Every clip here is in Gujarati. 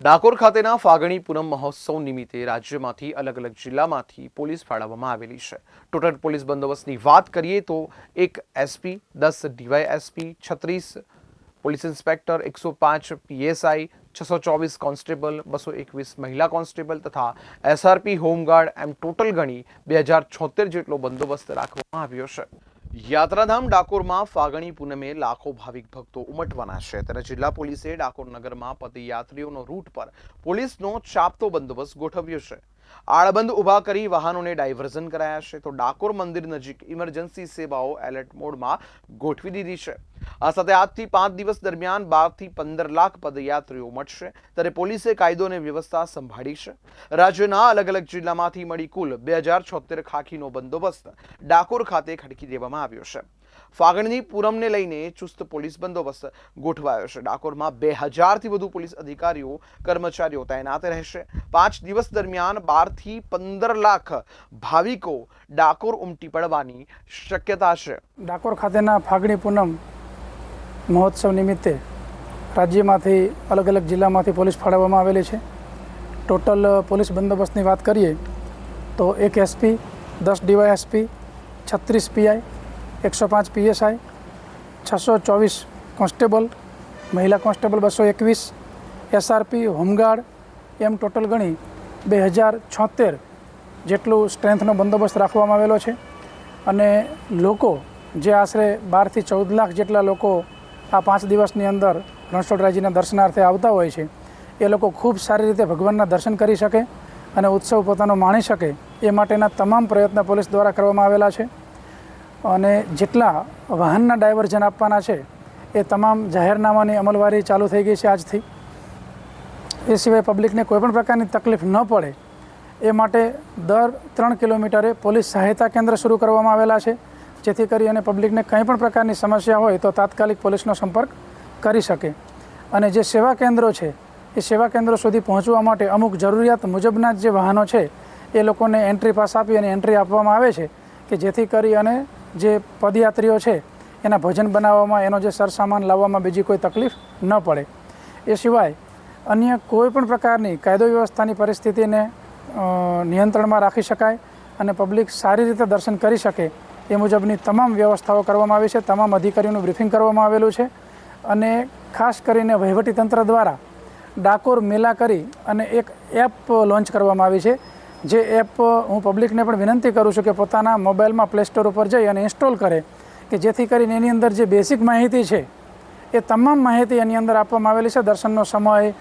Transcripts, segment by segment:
ડાકોર ખાતેના ફાગણી પૂનમ મહોત્સવ નિમિત્તે રાજ્યમાંથી અલગ અલગ જિલ્લામાંથી પોલીસ ફાળવવામાં આવેલી છે. ટોટલ પોલીસ બંદોબસ્તની વાત કરીએ તો એક એસપી દસ ડીવાય એસપી છત્રીસ પોલીસ ઇન્સ્પેક્ટર, એકસો પાંચ પીએસઆઈ છસો ચોવીસ કોન્સ્ટેબલ, બસો એકવીસ મહિલા કોન્સ્ટેબલ તથા એસઆરપી હોમગાર્ડ એમ ટોટલ ગણી બે હજાર છોતેર જેટલો બંદોબસ્ત રાખવામાં આવ્યો છે. યાત્રાધામ ડાકોરમાં ફાગણી પૂનમે લાખો ભાવિક ભક્તો ઉમટવાના છે. ત્યારે જિલ્લા પોલીસે ડાકોર નગરમાં પદયાત્રીઓનો રૂટ પર પોલીસનો ચાપતો બંદોબસ્ત ગોઠવ્યો છે. આળબંધ ઊભા કરી વાહનોને ડાયવર્ઝન કરાયા છે. તો ડાકોર મંદિર નજીક ઇમરજન્સી સેવાઓ એલર્ટ મોડમાં ગોઠવી દીધી છે. આ સાથે આજથી પાંચ દિવસ દરમિયાન બારથી પંદર લાખ પદયાત્રીઓ મળશે. ત્યારે પોલીસે કાયદો અને વ્યવસ્થા સંભાળી છે. રાજ્યના અલગ અલગ જિલ્લામાંથી મળી કુલ બે હજાર છોતેર ખાખીનો બંદોબસ્ત ડાકોર ખાતે ખડકી દેવામાં આવ્યો છે. ફાગણની પૂરમને લઈને ચુસ્ત પોલીસ બંદોબસ્ત ગોઠવાયો છે. ડાકોરમાં બે હજારથી વધુ પોલીસ અધિકારીઓ, કર્મચારીઓ તૈનાત રહેશે. પાંચ દિવસ દરમિયાન બારથી પંદર લાખ ભાવિકો ડાકોર ઉમટી પડવાની શક્યતા છે. ડાકોર ખાતેના ફાગણી પૂનમ મહોત્સવ નિમિત્તે રાજ્યમાંથી અલગ અલગ જિલ્લામાંથી પોલીસ ફાળવવામાં આવેલી છે. ટોટલ પોલીસ બંદોબસ્તની વાત કરીએ તો એક એસપી, દસ ડીવાયએસપી, છત્રીસ પીઆઈ એકસો પાંચ પીએસઆઈ, છસો ચોવીસ કોન્સ્ટેબલ, મહિલા કોન્સ્ટેબલ બસો એકવીસ, એસઆરપી હોમગાર્ડ, એમ ટોટલ ગણી બે હજાર છોતેર જેટલું સ્ટ્રેન્થનો બંદોબસ્ત રાખવામાં આવેલો છે. અને લોકો જે આશરે બારથી ચૌદ લાખ જેટલા લોકો આ પાંચ દિવસની અંદર રણછોડરાયજીના દર્શનાર્થે આવતા હોય છે, એ લોકો ખૂબ સારી રીતે ભગવાનના દર્શન કરી શકે અને ઉત્સવ પોતાનો માણી શકે એ માટેના તમામ પ્રયત્ન પોલીસ દ્વારા કરવામાં આવેલા છે. અને જેટલા વાહનના ડાયવર્ઝન આપવાના છે, એ તમામ જાહેરનામાની અમલવારી ચાલુ થઈ ગઈ છે આજથી. એ સિવાય પબ્લિકને કોઈપણ પ્રકારની તકલીફ ન પડે, એ માટે દર ત્રણ કિલોમીટરે પોલીસ સહાયતા કેન્દ્ર શરૂ કરવામાં આવેલા છે, જેથી કરી અને પબ્લિકને કંઈ પણ પ્રકારની સમસ્યા હોય તો તાત્કાલિક પોલીસનો સંપર્ક કરી શકે. અને જે સેવા કેન્દ્રો છે, એ સેવા કેન્દ્રો સુધી પહોંચવા માટે અમુક જરૂરિયાત મુજબના જે વાહનો છે, એ લોકોને એન્ટ્રી પાસ આપી અને એન્ટ્રી આપવામાં આવે છે, કે જેથી કરી અને જે પદયાત્રીઓ છે, એના ભજન બનાવવામાં, એનો જે સરસામાન લાવવામાં બીજી કોઈ તકલીફ ન પડે. એ સિવાય અન્ય કોઈ પણ પ્રકારની કાયદો વ્યવસ્થાની પરિસ્થિતિને નિયંત્રણમાં રાખી શકાય અને પબ્લિક સારી રીતે દર્શન કરી શકે એ મુજબની તમામ વ્યવસ્થાઓ કરવામાં આવી છે. તમામ અધિકારીઓનું બ્રિફિંગ કરવામાં આવેલું છે અને ખાસ કરીને વહીવટીતંત્ર દ્વારા ડાકોર મેલા કરી અને એક એપ લોન્ચ કરવામાં આવી છે. જે એપ, હું પબ્લિકને પણ વિનંતી કરું છું કે પોતાના મોબાઈલમાં પ્લે સ્ટોર ઉપર જઈ અને ઇન્સ્ટોલ કરે, કે જેથી કરીને એની અંદર જે બેસિક માહિતી છે, એ તમામ માહિતી એની અંદર આપવામાં આવેલી છે, દર્શનનો સમય,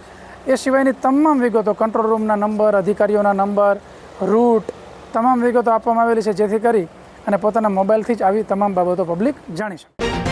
એ સિવાયની તમામ વિગતો, કંટ્રોલ રૂમના નંબર, અધિકારીઓના નંબર, રૂટ, તમામ વિગતો આપવામાં આવેલી છે, જેથી કરી અને પોતાના મોબાઈલથી જ આવી તમામ બાબતો પબ્લિક જાણી શકે.